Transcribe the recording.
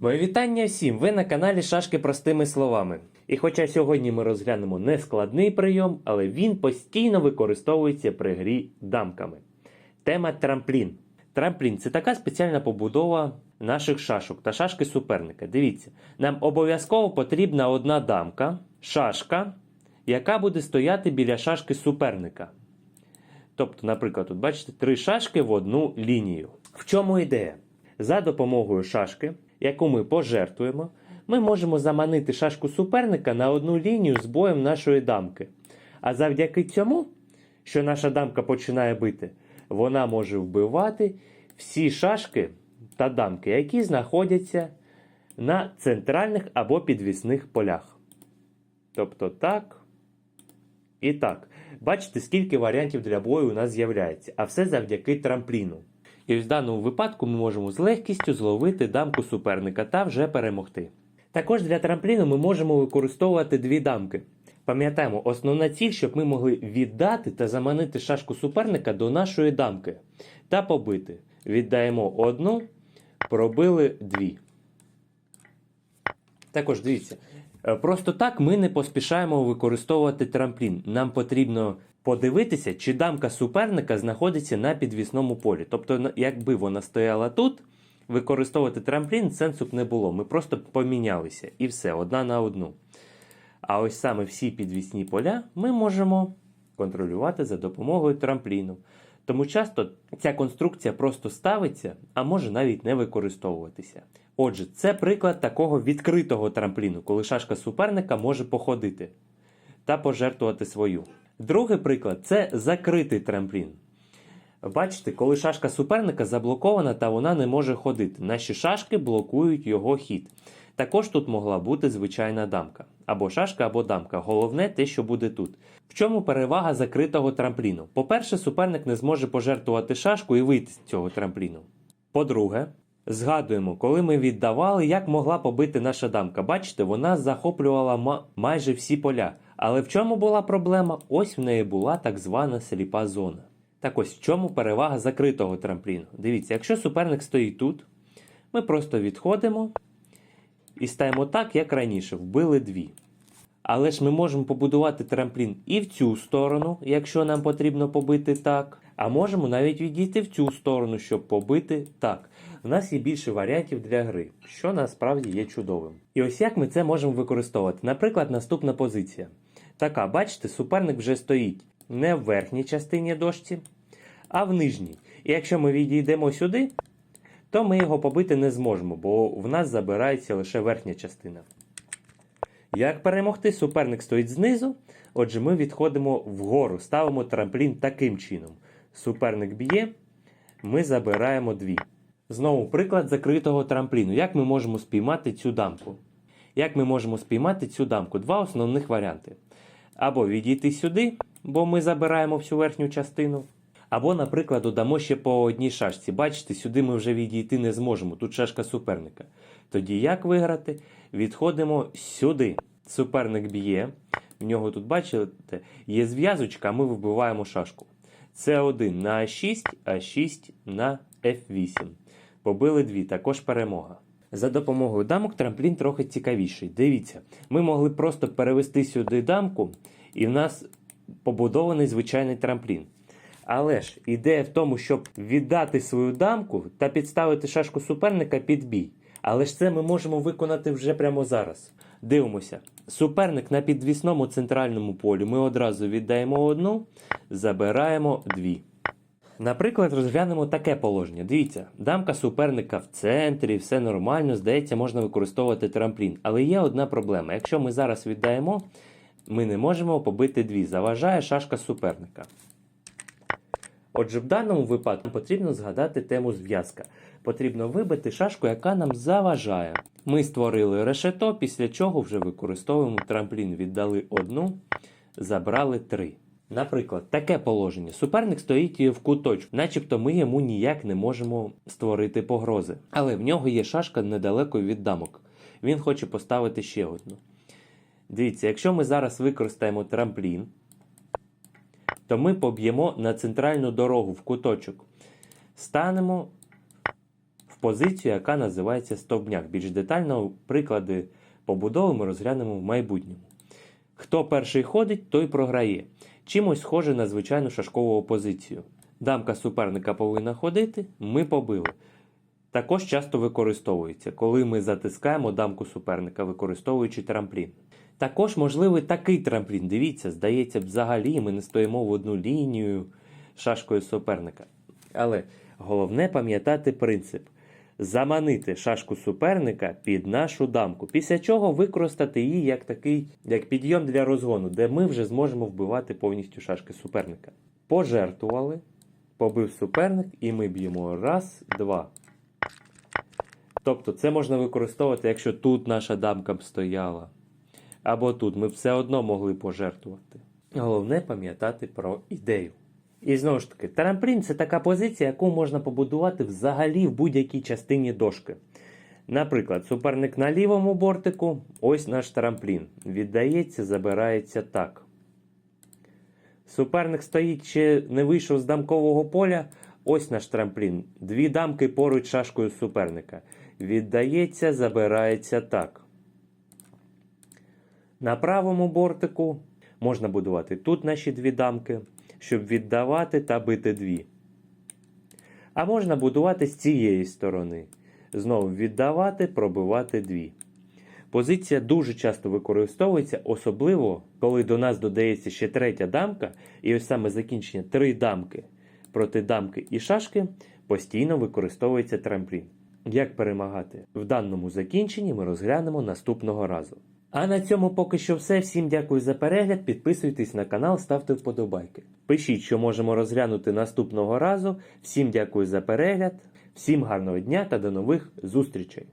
Моє вітання всім! Ви на каналі Шашки простими словами. І хоча сьогодні ми розглянемо не складний прийом, але він постійно використовується при грі дамками. Тема трамплін. Трамплін це така спеціальна побудова наших шашок та шашки суперника. Дивіться, нам обов'язково потрібна одна дамка, шашка, яка буде стояти біля шашки суперника. Тобто, наприклад, тут бачите три шашки в одну лінію. В чому ідея? За допомогою шашки, яку ми пожертвуємо, ми можемо заманити шашку суперника на одну лінію з боєм нашої дамки. А завдяки цьому, що наша дамка починає бити, вона може вбивати всі шашки та дамки, які знаходяться на центральних або підвісних полях. Тобто так і так. Бачите, скільки варіантів для бою у нас з'являється, а все завдяки трампліну. І в даному випадку ми можемо з легкістю зловити дамку суперника та вже перемогти. Також для трампліну ми можемо використовувати дві дамки. Пам'ятаємо, основна ціль, щоб ми могли віддати та заманити шашку суперника до нашої дамки та побити. Віддаємо одну, пробили дві. Також дивіться, просто так ми не поспішаємо використовувати трамплін. Нам потрібно подивитися, чи дамка суперника знаходиться на підвісному полі. Тобто, якби вона стояла тут, використовувати трамплін сенсу б не було. Ми просто помінялися і все, одна на одну. А ось саме всі підвісні поля ми можемо контролювати за допомогою трампліну. Тому часто ця конструкція просто ставиться, а може навіть не використовуватися. Отже, це приклад такого відкритого трампліну, коли шашка суперника може походити та пожертвувати свою. Другий приклад це закритий трамплін. Бачите, коли шашка суперника заблокована та вона не може ходити. Наші шашки блокують його хід. Також тут могла бути звичайна дамка. Або шашка, або дамка. Головне те, що буде тут. В чому перевага закритого трампліну? По-перше, суперник не зможе пожертвувати шашку і вийти з цього трампліну. По-друге, згадуємо, коли ми віддавали, як могла побити наша дамка. Бачите, вона захоплювала ма- майже всі поля. Але в чому була проблема? Ось в неї була так звана сліпа зона. Так ось в чому перевага закритого трампліну. Дивіться, якщо суперник стоїть тут, ми просто відходимо і стаємо так, як раніше, вбили дві. Але ж ми можемо побудувати трамплін і в цю сторону, якщо нам потрібно побити так. А можемо навіть відійти в цю сторону, щоб побити так. У нас є більше варіантів для гри, що насправді є чудовим. І ось як ми це можемо використовувати. Наприклад, наступна позиція. Така, бачите, суперник вже стоїть не в верхній частині дошці, а в нижній. І якщо ми відійдемо сюди, то ми його побити не зможемо, бо в нас забирається лише верхня частина. Як перемогти? Суперник стоїть знизу. Отже, ми відходимо вгору, ставимо трамплін таким чином. Суперник б'є, ми забираємо дві. Знову приклад закритого трампліну. Як ми можемо спіймати цю дамку? Як ми можемо спіймати цю дамку? Два основних варіанти. Або відійти сюди, бо ми забираємо всю верхню частину. Або, наприклад, додамо ще по одній шашці. Бачите, сюди ми вже відійти не зможемо. Тут шашка суперника. Тоді як виграти? Відходимо сюди. Суперник б'є. В нього тут, бачите, є зв'язочка, а ми вибиваємо шашку. С1 на А6, А6 на F8. Побили дві, також перемога. За допомогою дамок трамплін трохи цікавіший. Дивіться, ми могли просто перевести сюди дамку, і в нас побудований звичайний трамплін. Але ж ідея в тому, щоб віддати свою дамку та підставити шашку суперника під бій. Але ж це ми можемо виконати вже прямо зараз. Дивимося. Суперник на підвісному центральному полі ми одразу віддаємо одну, забираємо дві. Наприклад, розглянемо таке положення. Дивіться, дамка суперника в центрі, все нормально, здається, можна використовувати трамплін. Але є одна проблема. Якщо ми зараз віддаємо, ми не можемо побити дві. Заважає шашка суперника. Отже, в даному випадку потрібно згадати тему зв'язка. Потрібно вибити шашку, яка нам заважає. Ми створили решето, після чого вже використовуємо трамплін. Віддали одну, забрали три. Наприклад, таке положення. Суперник стоїть в куточку, начебто ми йому ніяк не можемо створити погрози. Але в нього є шашка недалеко від дамок. Він хоче поставити ще одну. Дивіться, якщо ми зараз використаємо трамплін, то ми поб'ємо на центральну дорогу в куточок. Станемо в позицію, яка називається стовбняк. Більш детально приклади побудови ми розглянемо в майбутньому. Хто перший ходить, той програє. Чимось схоже на звичайну шашкову опозицію. Дамка суперника повинна ходити, ми побили. Також часто використовується, коли ми затискаємо дамку суперника, використовуючи трамплін. Також можливий такий трамплін. Дивіться, здається, взагалі ми не стоїмо в одну лінію шашкою суперника. Але головне пам'ятати принцип: заманити шашку суперника під нашу дамку, після чого використати її як такий як підйом для розгону, де ми вже зможемо вбивати повністю шашки суперника. Пожертвували, побив суперник, і ми б'ємо раз, два. Тобто це можна використовувати, якщо тут наша дамка б стояла. Або тут ми все одно могли пожертвувати. Головне пам'ятати про ідею. І знову ж таки, трамплін це така позиція, яку можна побудувати взагалі в будь-якій частині дошки. Наприклад, суперник на лівому бортику, ось наш трамплін. Віддається, забирається так. Суперник стоїть ще не вийшов з дамкового поля. Ось наш трамплін. Дві дамки поруч шашкою суперника. Віддається, забирається так. На правому бортику можна будувати тут наші дві дамки, щоб віддавати та бити дві. А можна будувати з цієї сторони. Знову віддавати, пробивати дві. Позиція дуже часто використовується, особливо коли до нас додається ще третя дамка, і ось саме закінчення три дамки проти дамки і шашки постійно використовується трамплін. Як перемагати? В даному закінченні ми розглянемо наступного разу. А на цьому поки що все. Всім дякую за перегляд. Підписуйтесь на канал, ставте вподобайки. Пишіть, що можемо розглянути наступного разу. Всім дякую за перегляд, всім гарного дня та до нових зустрічей!